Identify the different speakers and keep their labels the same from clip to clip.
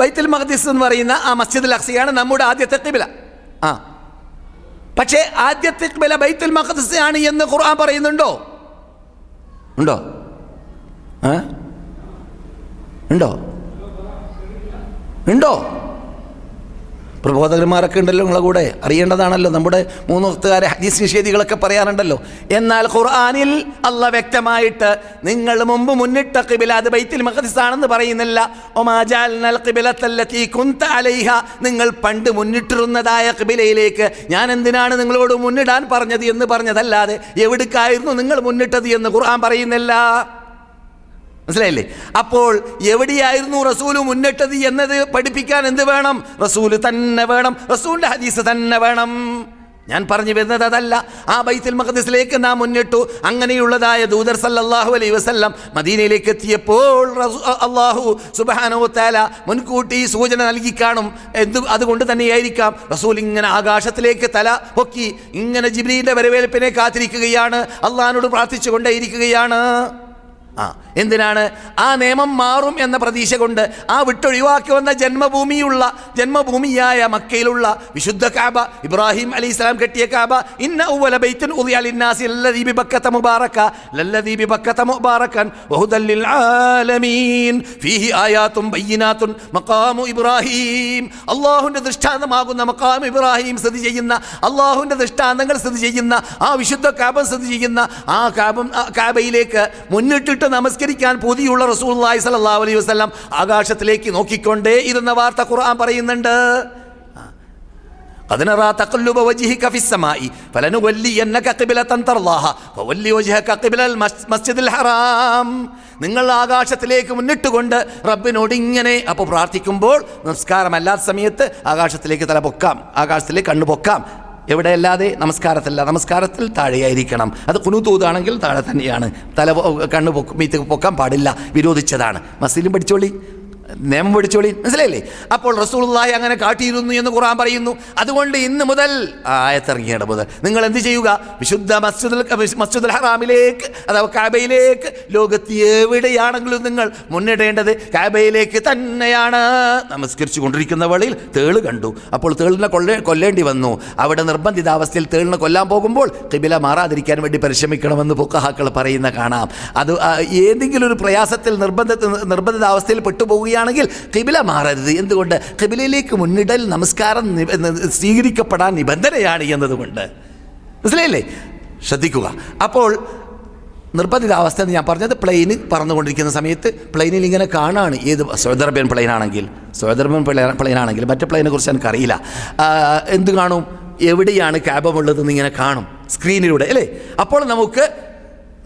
Speaker 1: ബൈത്തുൽ മഹദീസ് എന്ന് പറയുന്ന ആ മസ്ജിദുൽ അക്സയാണ് നമ്മുടെ ആദ്യത്തെ കിബില ആ. പക്ഷേ ആദ്യത്തെ കിബില ബൈത്തുൽ മഹദീസ് ആണ് എന്ന് ഖുർആൻ പറയുന്നുണ്ടോ? ഉണ്ടോ? ഉണ്ടോ? ഉണ്ടോ? പ്രബോധകന്മാരൊക്കെ ഉണ്ടല്ലോ നിങ്ങളെ കൂടെ. അറിയേണ്ടതാണല്ലോ. നമ്മുടെ മൂന്ന് വക്തുകാരെ ഹദീസ് നിഷേധികളൊക്കെ പറയാറുണ്ടല്ലോ. എന്നാൽ ഖുർആാനിൽ അല്ല വ്യക്തമായിട്ട് നിങ്ങൾ മുമ്പ് മുന്നിട്ട കിബില അത് ബൈത്തിൽ മഹദിസാണെന്ന് പറയുന്നില്ല. കുന്ത അലൈഹ. നിങ്ങൾ പണ്ട് മുന്നിട്ടിരുന്നതായ കിബിലയിലേക്ക് ഞാൻ എന്തിനാണ് നിങ്ങളോട് മുന്നിടാൻ പറഞ്ഞത് എന്ന് പറഞ്ഞതല്ലാതെ എവിടേക്കായിരുന്നു നിങ്ങൾ മുന്നിട്ടത് എന്ന് ഖുർആൻ പറയുന്നില്ല. മനസ്സിലായില്ലേ? അപ്പോൾ എവിടെയായിരുന്നു റസൂൽ മുന്നിട്ടത് എന്നത് പഠിപ്പിക്കാൻ എന്ത് വേണം? റസൂൽ തന്നെ വേണം. റസൂലിന്റെ ഹദീസ് തന്നെ വേണം. ഞാൻ പറഞ്ഞു വരുന്നത് അതല്ല. ആ ബൈത്തുൽ മഖദിസിലേക്ക് നാം മുന്നിട്ടു. അങ്ങനെയുള്ളതായ ദൂതർ സല്ലല്ലാഹു അലൈഹി വസല്ലം മദീനയിലേക്ക് എത്തിയപ്പോൾ അള്ളാഹു സുബ്ഹാനഹു താല മുൻകൂട്ടി സൂചന നൽകി കാണും. എന്ത് അതുകൊണ്ട് തന്നെയായിരിക്കാം. റസൂൽ ഇങ്ങനെ ആകാശത്തിലേക്ക് തല പൊക്കി ഇങ്ങനെ ജിബ്രീലിന്റെ വരവേൽപ്പിനെ കാത്തിരിക്കുകയാണ്. അള്ളാഹിനോട് പ്രാർത്ഥിച്ചുകൊണ്ടേയിരിക്കുകയാണ്. ആ എന്തിനാണ്? ആ നിയമം മാറും എന്ന പ്രതീക്ഷ കൊണ്ട് ആ വിട്ടൊഴിവാക്കി വന്ന ജന്മഭൂമിയുള്ള ജന്മഭൂമിയായ മക്കയിലുള്ള വിശുദ്ധ കാബ ഇബ്രാഹിം അലി ഇസ്ലാം കെട്ടിയ കാബ ഇന്ന ഉവ്വല ബൈത്തുൻ ഉദിയ ലിന്നാസി ലല്ലദീ ബിബക്കത മുബാറക ലല്ലദീ ബിബക്കത മുബാറകൻ വഹുദൽ ലിൽ ആലമീൻ ഫീഹി ആയാത്തും ബയ്യിനാത്തുൻ മഖാമു ഇബ്രാഹിം. അല്ലാഹുവിന്റെ ദൃഷ്ടാന്തമാകുന്ന മഖാം ഇബ്രാഹിം സ്ഥിതി ചെയ്യുന്ന അള്ളാഹുവിന്റെ ദൃഷ്ടാന്തങ്ങൾ സ്ഥിതി ചെയ്യുന്ന ആ വിശുദ്ധ കാബം സ്ഥിതി ചെയ്യുന്ന ആ കാബം കാബയിലേക്ക് മുന്നിട്ടിട്ട് നമസ്കരിക്കാൻ പുതിയുള്ള റസൂലുള്ളാഹി സ്വല്ലല്ലാഹു അലൈഹി വസല്ലം ആകാശത്തിലേക്ക് നോക്കിക്കൊണ്ടേ ഇരുന്ന വാർത്ത ഖുർആൻ പറയുന്നുണ്ട് قد نرى تقلب وجهك في السماء فلنولينك قبلة ترضاها فول وجهك قبل المسجد الحرام നിങ്ങൾ ആകാശത്തിലേക്ക് മുന്നിട്ടുകൊണ്ട് റബ്ബിനോട് ഇങ്ങനെ അപ്പോൾ പ്രാർത്ഥിക്കുമ്പോൾ നമസ്കാരമല്ലാത്ത സമയത്ത് ആകാശത്തിലേക്ക് തല പൊക്കാം ആകാശത്തിലേക്ക് കണ്ണു പൊക്കാം എവിടെയല്ലാതെ നമസ്കാരത്തില്ല നമസ്കാരത്തിൽ താഴെയായിരിക്കണം. അത് കുനുതൂതാണെങ്കിൽ താഴെ തന്നെയാണ്. തല കണ്ണു പൊക്ക പൊക്കാൻ പാടില്ല വിരോധിച്ചതാണ്. മസ്ജിദിലും പഠിച്ചോളി. നിയമം പഠിച്ചോളി മനസ്സിലായില്ലേ? അപ്പോൾ റസൂലുള്ളാഹി അങ്ങനെ കാട്ടിയിരുന്നു എന്ന് ഖുർആൻ പറയുന്നു. അതുകൊണ്ട് ഇന്ന് മുതൽ ആയത്തിറങ്ങിയാണ് മുതൽ. നിങ്ങൾ എന്ത് ചെയ്യുക? വിശുദ്ധ മസ്ജിദുൽ മസ്ജിദുൽ ഹറാമിലേക്ക് അഥവാ കാബയിലേക്ക് ലോകത്ത് എവിടെയാണെങ്കിലും നിങ്ങൾ മുന്നിടേണ്ടത് കാബയിലേക്ക് തന്നെയാണ്. നമസ്കരിച്ചു കൊണ്ടിരിക്കുന്ന വഴിയിൽ തേൾ കണ്ടു. അപ്പോൾ തേളിനെ കൊല്ല കൊല്ലേണ്ടി വന്നു. അവിടെ നിർബന്ധിതാവസ്ഥയിൽ തേളിനെ കൊല്ലാൻ പോകുമ്പോൾ കിബില മാറാതിരിക്കാൻ വേണ്ടി പരിശ്രമിക്കണമെന്ന് പൊക്കഹാക്കൾ പറയുന്ന കാണാം. അത് ഏതെങ്കിലും ഒരു പ്രയാസത്തിൽ നിർബന്ധ നിർബന്ധിതാവസ്ഥയിൽ പെട്ടുപോവുകയാണെങ്കിൽ കിബില മാറരുത്. എന്തുകൊണ്ട്? കിബിലയിലേക്ക് മുന്നിടൽ നമസ്കാരം സ്വീകരിക്കപ്പെടാൻ നിബന്ധനയാണ് എന്നതുകൊണ്ട്. മനസ്സിലായില്ലേ? ശ്രദ്ധിക്കുക. അപ്പോൾ നിർബന്ധിതാവസ്ഥ എന്ന് ഞാൻ പറഞ്ഞത് പ്ലെയിന് പറന്നുകൊണ്ടിരിക്കുന്ന സമയത്ത് പ്ലെയിനിൽ ഇങ്ങനെ കാണാണ് ഏത് സൗദി അറേബ്യൻ പ്ലെയിൻ ആണെങ്കിൽ സൗദി അറേബ്യൻ പ്ലെയിൻ ആണെങ്കിൽ മറ്റു പ്ലെയിനെ കുറിച്ച് എനിക്കറിയില്ല എന്ത് കാണും? എവിടെയാണ് ക്യാബമുള്ളതെന്ന് ഇങ്ങനെ കാണും സ്ക്രീനിലൂടെ അല്ലേ? അപ്പോൾ നമുക്ക്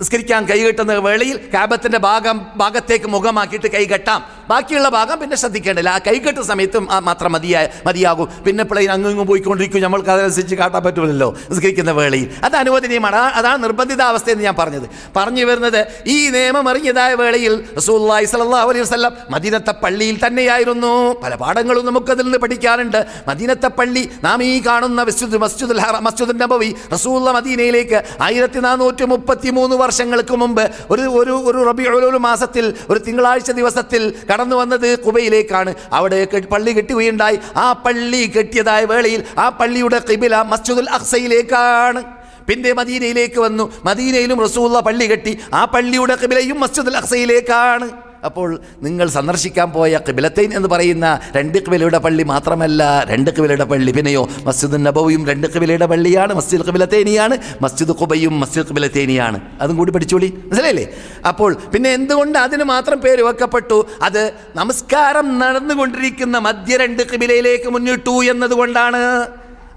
Speaker 1: നിസ്കരിക്കാൻ കൈ കെട്ടുന്ന വേളയിൽ ക്യാബത്തിന്റെ ഭാഗം ഭാഗത്തേക്ക് മുഖമാക്കിയിട്ട് കൈ കെട്ടാം. ബാക്കിയുള്ള ഭാഗം പിന്നെ ശ്രദ്ധിക്കേണ്ടില്ല ആ കൈ കെട്ടുന്ന സമയത്തും മാത്രം മതിയായ മതിയാകും. പിന്നെ പ്ലെയിൻ അങ്ങും ഇങ്ങും പോയിക്കൊണ്ടിരിക്കും. നമ്മൾക്ക് അതനുസരിച്ച് കാട്ടാൻ പറ്റുമല്ലോ നിസ്കരിക്കുന്ന വേളയിൽ. അത് അനുവദനീയമാണ്. അതാണ് നിർബന്ധിത അവസ്ഥ എന്ന് ഞാൻ പറഞ്ഞത്. പറഞ്ഞു വരുന്നത് ഈ നിയമം അറിഞ്ഞതായ വേളയിൽ റസൂലുള്ളാഹി സ്വല്ലല്ലാഹു അലൈഹി വസല്ലം മദീനത്തെ പള്ളിയിൽ തന്നെയായിരുന്നു. പല പാഠങ്ങളും നമുക്കതിൽ നിന്ന് പഠിക്കാറുണ്ട് മദീനത്തെ പള്ളി നാം ഈ കാണുന്ന മസ്ജിദ് മസ്ജിദുൽ ഹറ മസ്ജിദുൽ നബവി റസൂള്ള മദീനയിലേക്ക് ആയിരത്തി നാനൂറ്റി മുപ്പത്തി മൂന്ന് വർഷങ്ങൾക്ക് മുമ്പ് ഒരു ഒരു ഒരു റബിയുൽ മാസത്തിൽ ഒരു തിങ്കളാഴ്ച ദിവസത്തിൽ കടന്നു വന്നത് കുബയിലേക്കാണ്. അവിടെ പള്ളി കെട്ടുകയുണ്ടായി ആ പള്ളി കെട്ടിയതായ വേളയിൽ ആ പള്ളിയുടെ കിബില മസ്ജിദുൽ അക്സയിലേക്കാണ്. പിന്നെ മദീനയിലേക്ക് വന്നു. മദീനയിലും റസൂള്ള പള്ളി കെട്ടി. ആ പള്ളിയുടെ കിബിലയും മസ്ജിദുൽ അക്സയിലേക്കാണ്. അപ്പോൾ നിങ്ങൾ സന്ദർശിക്കാൻ പോയ കിബിലത്തൈൻ എന്ന് പറയുന്ന രണ്ട് കിബിലയുടെ പള്ളി മാത്രമല്ല രണ്ട് കിബിലയുടെ പള്ളി പിന്നെയോ മസ്ജിദ് നബവിയും രണ്ട് കിബിലയുടെ പള്ളിയാണ് മസ്ജിദ് കിബിലത്തേനിയാണ് മസ്ജിദ് കുബയും മസ്ജിദ് കിബിലത്തേനിയാണ് അതും കൂടി പഠിച്ചോളി. മനസ്സിലായില്ലേ? അപ്പോൾ പിന്നെ എന്തുകൊണ്ട് അതിന് മാത്രം പേര് വെക്കപ്പെട്ടു? അത് നമസ്കാരം നടന്നുകൊണ്ടിരിക്കുന്ന മധ്യ രണ്ട് കിബിലയിലേക്ക് മുന്നിട്ടു എന്നതുകൊണ്ടാണ്.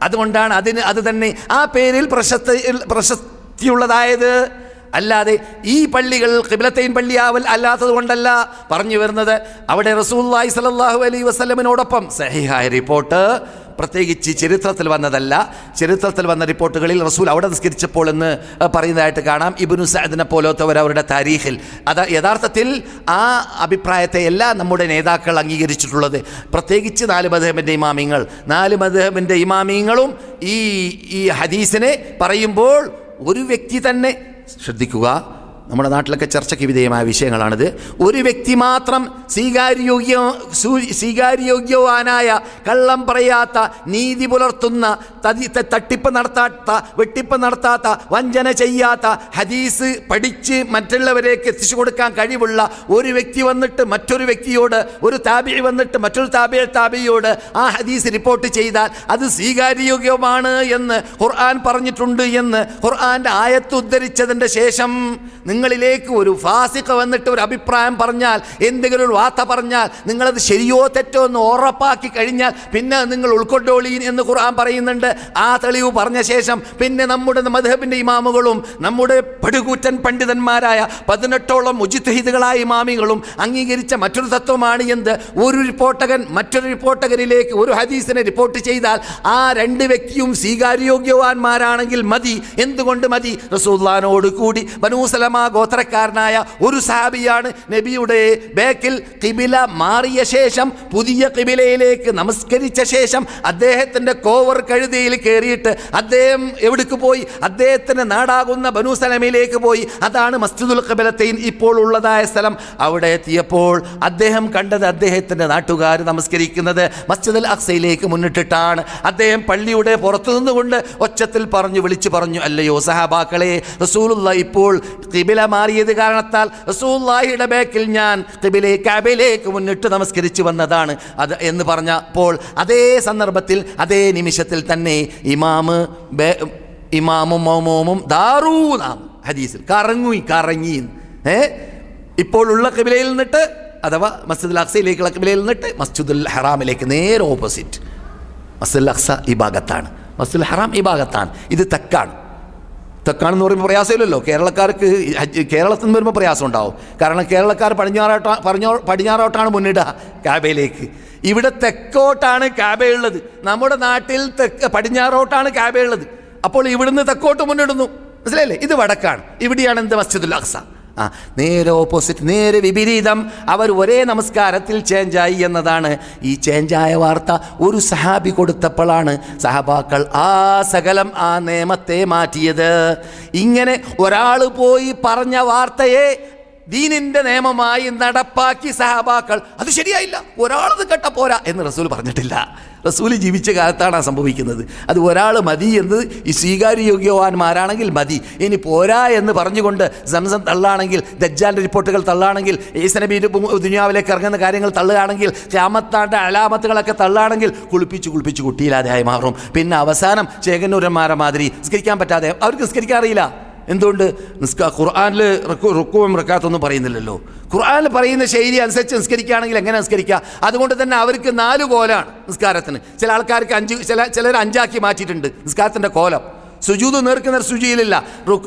Speaker 1: അതുകൊണ്ടാണ് അതിന് അത് തന്നെ ആ പേരിൽ പ്രശസ്തി പ്രശസ്തിയുള്ളതായത്. അല്ലാതെ ഈ പള്ളികൾ കിബിലത്തൈൻ പള്ളിയാവൽ അല്ലാത്തത് കൊണ്ടല്ല പറഞ്ഞു വരുന്നത്. അവിടെ റസൂല്ലായി സലല്ലാഹു അലൈ വസ്ലമിനോടൊപ്പം സഹിഹായ റിപ്പോർട്ട് പ്രത്യേകിച്ച് ചരിത്രത്തിൽ വന്നതല്ല. ചരിത്രത്തിൽ വന്ന റിപ്പോർട്ടുകളിൽ റസൂൽ അവിടെ നിസ്കരിച്ചപ്പോൾ എന്ന് പറയുന്നതായിട്ട് കാണാം. ഇബിനു സഅദിനെ പോലത്തവർ അവരുടെ താരീഖിൽ. അത് യഥാർത്ഥത്തിൽ ആ അഭിപ്രായത്തെ എല്ലാ നമ്മുടെ നേതാക്കൾ അംഗീകരിച്ചിട്ടുള്ളത്. പ്രത്യേകിച്ച് നാല് മധുഹബിന്റെ ഇമാമിങ്ങൾ. നാല് മധുഹബിന്റെ ഇമാമിങ്ങളും ഈ ഈ ഹദീസിനെ പറയുമ്പോൾ ഒരു വ്യക്തി തന്നെ ശ്രദ്ധിക്കുക. നമ്മുടെ നാട്ടിലൊക്കെ ചർച്ചയ്ക്ക് വിധേയമായ വിഷയങ്ങളാണിത്. ഒരു വ്യക്തി മാത്രം സ്വീകാര്യോഗ്യ സ്വീകാര്യോഗ്യവാനായ കള്ളം പറയാത്ത നീതി പുലർത്തുന്ന തതി- തട്ടിപ്പ് നടത്താത്ത വെട്ടിപ്പ് നടത്താത്ത വഞ്ചന ചെയ്യാത്ത ഹദീസ് പഠിച്ച് മറ്റുള്ളവരേക്ക് എത്തിച്ചു കൊടുക്കാൻ കഴിവുള്ള ഒരു വ്യക്തി വന്നിട്ട് മറ്റൊരു വ്യക്തിയോട് ഒരു താബി വന്നിട്ട് മറ്റൊരു താബി താബിയോട് ആ ഹദീസ് റിപ്പോർട്ട് ചെയ്താൽ അത് സ്വീകാര്യോഗ്യമാണ് എന്ന് ഖുർആൻ പറഞ്ഞിട്ടുണ്ട് എന്ന് ഖുർആന്റെ ആയത്ത് ഉദ്ധരിച്ചതിന്റെ ശേഷം നിങ്ങളിലേക്ക് ഒരു ഫാസിഖ വന്നിട്ട് ഒരു അഭിപ്രായം പറഞ്ഞാൽ എന്തെങ്കിലും ഒരു വാർത്ത പറഞ്ഞാൽ നിങ്ങളത് ശരിയോ തെറ്റോ എന്ന് ഉറപ്പാക്കി കഴിഞ്ഞാൽ പിന്നെ നിങ്ങൾ ഉൾക്കൊണ്ടോളീൻ എന്ന് ഖുർആൻ പറയുന്നുണ്ട്. ആ തെളിവ് പറഞ്ഞ ശേഷം പിന്നെ നമ്മുടെ മധുഹബിന്റെ ഇമാമുകളും നമ്മുടെ പടുകൂറ്റൻ പണ്ഡിതന്മാരായ പതിനെട്ടോളം ഉജിത്ഹിദുകളായ ഇമാമികളും അംഗീകരിച്ച മറ്റൊരു തത്വമാണ് എന്ത്? ഒരു റിപ്പോർട്ടകൻ മറ്റൊരു റിപ്പോർട്ടകരിലേക്ക് ഒരു ഹദീസിനെ റിപ്പോർട്ട് ചെയ്താൽ ആ രണ്ട് വ്യക്തിയും സ്വീകാര്യോഗ്യവാന്മാരാണെങ്കിൽ മതി. എന്തുകൊണ്ട് മതി? റസൂല്ലാനോട് കൂടി. ബനൂസലമ ഗോത്രക്കാരനായ ഒരു സാബിയാണ് നബിയുടെ ബേക്കിൽ കിബില മാറിയ ശേഷം പുതിയ കിബിലയിലേക്ക് നമസ്കരിച്ച ശേഷം അദ്ദേഹത്തിന്റെ കോവർ കഴുതിയിൽ കയറിയിട്ട് അദ്ദേഹം എവിടേക്ക് പോയി? അദ്ദേഹത്തിന് നാടാകുന്ന ബനുസലമയിലേക്ക് പോയി. അതാണ് മസ്ജിദുൽ കബലത്തെയിൻ ഇപ്പോൾ ഉള്ളതായ സ്ഥലം. അവിടെ എത്തിയപ്പോൾ അദ്ദേഹം കണ്ടത് അദ്ദേഹത്തിന്റെ നാട്ടുകാർ നമസ്കരിക്കുന്നത് മസ്ജിദുൽ അക്സയിലേക്ക് മുന്നിട്ടിട്ടാണ്. അദ്ദേഹം പള്ളിയുടെ പുറത്തു നിന്നുകൊണ്ട് ഒച്ചത്തിൽ പറഞ്ഞു വിളിച്ചു പറഞ്ഞു അല്ലയോ സഹാബാക്കളെ റസൂലുള്ള ഇപ്പോൾ കിബില മാറിയത് കാരണത്താൽ റസൂല്ലാഹിയുടെ ബേക്കിൽ ഞാൻ കിബിലെ കബിലേക്ക് മുന്നിട്ട് നമസ്കരിച്ചു വന്നതാണ്. അത് എന്ന് പറഞ്ഞപ്പോൾ അതേ സന്ദർഭത്തിൽ അതേ നിമിഷത്തിൽ തന്നെ ഇമാമ് ഇമാമും മൗമോമും ദാറൂനാം ഹദീസിൽ കറങ്ങി കറങ്ങി. ഏ? ഇപ്പോഴുള്ള കിബിലയിൽ നിന്നിട്ട് അഥവാ മസ്ജിദുൽ അക്സയിലേക്കുള്ള കിബിലയിൽ നിന്നിട്ട് മസ്ജിദുൽ ഹറാമിലേക്ക് നേരെ ഓപ്പോസിറ്റ്. മസ്ജിദുൽ അക്സ ഈ ഭാഗത്താണ്. മസ്ജിദുൽ ഹറാം ഈ ഭാഗത്താണ്. ഇത് തെക്കാണ്. തെക്കാണെന്ന് പറയുമ്പോൾ പ്രയാസമില്ലല്ലോ. കേരളക്കാർക്ക് കേരളത്തിൽ നിന്ന് വരുമ്പോൾ പ്രയാസം ഉണ്ടാവും. കാരണം കേരളക്കാർ പടിഞ്ഞാറോട്ടാ പറഞ്ഞോ പടിഞ്ഞാറോട്ടാണ് മുന്നിടുക കാബയിലേക്ക്. ഇവിടെ തെക്കോട്ടാണ് കാബയുള്ളത് നമ്മുടെ നാട്ടിൽ തെക്ക് പടിഞ്ഞാറോട്ടാണ് കാബയുള്ളത് അപ്പോൾ ഇവിടുന്ന് തെക്കോട്ട് മുന്നിടുന്നു. മനസ്സിലായില്ലേ? ഇത് വടക്കാണ്. ഇവിടെയാണ് എന്ത്? മസ്ജിദുൽ അക്സ. ആ നേരെ ഓപ്പോസിറ്റ് നേരെ വിപരീതം. അവർ ഒരേ നമസ്കാരത്തിൽ ചേഞ്ചായി എന്നതാണ്. ഈ ചേഞ്ചായ വാർത്ത ഒരു സഹാബി കൊടുത്തപ്പോഴാണ് സഹബാക്കൾ ആ സകലം ആ നിയമത്തെ മാറ്റിയത്. ഇങ്ങനെ ഒരാൾ പോയി പറഞ്ഞ വാർത്തയെ ദീനിന്റെ നിയമമായി നടപ്പാക്കി സഹബാക്കൾ അത് ശരിയായില്ല. ഒരാളത് കേട്ട പോരാ എന്ന് റസൂൽ പറഞ്ഞിട്ടില്ല. റസൂൽ ജീവിച്ച കാലത്താണ് സംഭവിക്കുന്നത്. അത് ഒരാൾ മതി എന്ന് ഈ സ്വീകാര്യയോഗ്യവാന്മാരാണെങ്കിൽ മതി. ഇനി പോരാ എന്ന് പറഞ്ഞുകൊണ്ട് സംസം തള്ളാണെങ്കിൽ ദജ്ജാന്റെ റിപ്പോർട്ടുകൾ തള്ളാണെങ്കിൽ ഈസനബി ദുനിയാവിലേക്ക് ഇറങ്ങുന്ന കാര്യങ്ങൾ തള്ളുകയാണെങ്കിൽ രാമത്താണ്ട് അലാമത്തുകളൊക്കെ തള്ളാണെങ്കിൽ കുളിപ്പിച്ച് കുളിപ്പിച്ച് കുട്ടിയില്ലാതെയായി മാറും പിന്നെ അവസാനം ചേകന്നൂരന്മാരെ മാതിരി നിസ്കരിക്കാൻ പറ്റാതെ അവർക്ക് നിസ്കരിക്കാൻ അറിയില്ല. എന്തുകൊണ്ട്? നിസ്കാ ഖുർആാനിൽ റുക്കുവും റക്കാത്തൊന്നും പറയുന്നില്ലല്ലോ. ഖുർആാനിൽ പറയുന്ന ശൈലി അനുസരിച്ച് നിസ്കരിക്കുകയാണെങ്കിൽ എങ്ങനെ നിസ്കരിക്കുക? അതുകൊണ്ട് തന്നെ അവർക്ക് നാല് കോലാണ് നിസ്കാരത്തിന്. ചില ആൾക്കാർക്ക് അഞ്ച് ചില ചിലർ അഞ്ചാക്കി മാറ്റിയിട്ടുണ്ട് നിസ്കാരത്തിന്റെ കോലം. സുജൂത് നേർക്കുന്ന സുജിയിലില്ല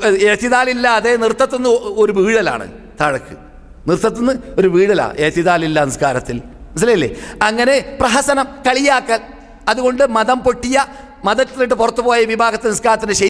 Speaker 1: എത്തിതാലില്ലാതെ നൃത്തത്തുനിന്ന് ഒരു വീഴലാണ് താഴക്ക്. നൃത്തത്തുനിന്ന് ഒരു വീഴലാണ് ഏത്തിതാലില്ല നിസ്കാരത്തിൽ. മനസ്സിലായില്ലേ? അങ്ങനെ പ്രഹസനം കളിയാക്കൽ. അതുകൊണ്ട് മതം പൊട്ടിയ മതത്തിലിട്ട് പുറത്തുപോയ വിഭാഗത്തിൽ നിസ്കാരത്തിന്റെ ശൈലി